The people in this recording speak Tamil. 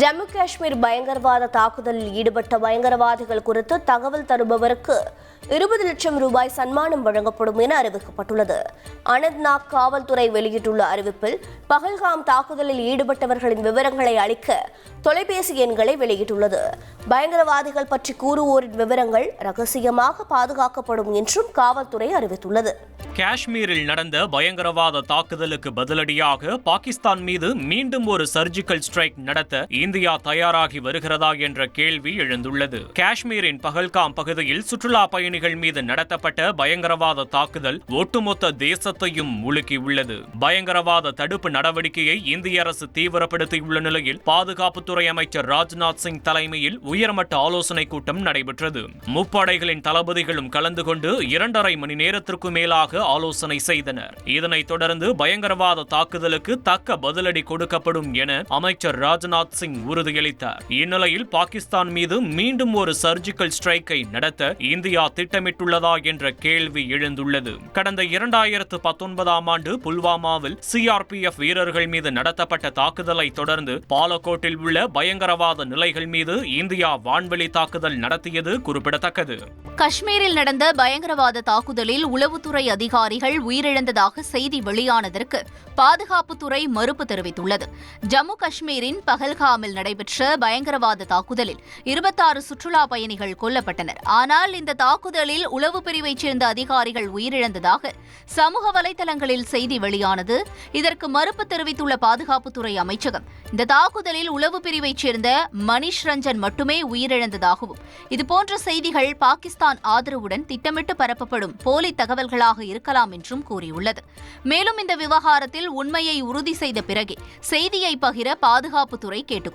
ஜம்மு காஷ்மீர் பயங்கரவாத தாக்குதலில் ஈடுபட்ட பயங்கரவாதிகள் குறித்து தகவல் தருபவருக்கு இருபது லட்சம் ரூபாய் சன்மானம் வழங்கப்படும் என அறிவிக்கப்பட்டுள்ளது. அனந்த்நாக் காவல்துறை வெளியிட்டுள்ள அறிவிப்பில் பகல்காம் தாக்குதலில் ஈடுபட்டவர்களின் விவரங்களை அளிக்க தொலைபேசி எண்களை வெளியிட்டுள்ளது. பயங்கரவாதிகள் பற்றி கூறுவோரின் விவரங்கள் ரகசியமாக பாதுகாக்கப்படும் என்றும் காவல்துறை அறிவித்துள்ளது. காஷ்மீரில் நடந்த பயங்கரவாத தாக்குதலுக்கு பதிலடியாக பாகிஸ்தான் மீது மீண்டும் ஒரு சர்ஜிக்கல் ஸ்ட்ரைக் நடத்த இந்தியா தயாராகி வருகிறதா என்ற கேள்வி எழுந்துள்ளது. காஷ்மீரின் பகல்காம் பகுதியில் சுற்றுலா பயணிகள் மீது நடத்தப்பட்ட பயங்கரவாத தாக்குதல் ஒட்டுமொத்த தேசத்தையும் முழுக்கியுள்ளது. பயங்கரவாத தடுப்பு நடவடிக்கையை இந்திய அரசு தீவிரப்படுத்தியுள்ள நிலையில் பாதுகாப்புத்துறை அமைச்சர் ராஜ்நாத் சிங் தலைமையில் உயர்மட்ட ஆலோசனைக் கூட்டம் நடைபெற்றது. முப்படைகளின் தளபதிகளும் கலந்து கொண்டு இரண்டரை மணி நேரத்திற்கு மேலாக ஆலோசனை செய்தனர். இதனைத் தொடர்ந்து பயங்கரவாத தாக்குதலுக்கு தக்க பதிலடி கொடுக்கப்படும் என அமைச்சர் ராஜ்நாத் சிங் உறுதியளித்தார். இந்நிலையில் பாகிஸ்தான் மீது மீண்டும் ஒரு சர்ஜிக்கல் ஸ்ட்ரைக்கை நடத்த இந்தியா திட்டமிட்டுள்ளதா என்ற கேள்வி எழுந்துள்ளது. கடந்த இரண்டாயிரத்து பத்தொன்பதாம் ஆண்டு புல்வாமாவில் சிஆர்பிஎஃப் வீரர்கள் மீது நடத்தப்பட்ட தாக்குதலை தொடர்ந்து பாலக்கோட்டில் உள்ள பயங்கரவாத நிலைகள் மீது இந்தியா வான்வெளி தாக்குதல் நடத்தியது குறிப்பிடத்தக்கது. காஷ்மீரில் நடந்த பயங்கரவாத தாக்குதலில் உளவுத்துறை அதிகாரிகள் உயிரிழந்ததாக செய்தி வெளியானதற்கு பாதுகாப்புத்துறை மறுப்பு தெரிவித்துள்ளது. ஜம்மு காஷ்மீரின் பகல்காமில் நடைபெற்ற பயங்கரவாத தாக்குதலில் இருபத்தாறு சுற்றுலா பயணிகள் கொல்லப்பட்டனர். ஆனால் இந்த தாக்குதலில் உளவு பிரிவைச் சேர்ந்த அதிகாரிகள் உயிரிழந்ததாக சமூக வலைதளங்களில் செய்தி வெளியானது. இதற்கு மறுப்பு தெரிவித்துள்ள பாதுகாப்புத்துறை அமைச்சகம் இந்த தாக்குதலில் உளவு பிரிவைச் சேர்ந்த மணிஷ் ரஞ்சன் மட்டுமே உயிரிழந்ததாகவும் இதுபோன்ற செய்திகள் பாகிஸ்தான் ஆதரவுடன் திட்டமிட்டு பரப்பப்படும் போலி தகவல்களாக இருக்கலாம் என்றும் கூறியுள்ளது. மேலும் இந்த விவகாரத்தில் உண்மையை உறுதி செய்த பிறகே செய்தியை பகிர பாதுகாப்புத்துறை கேட்டுக்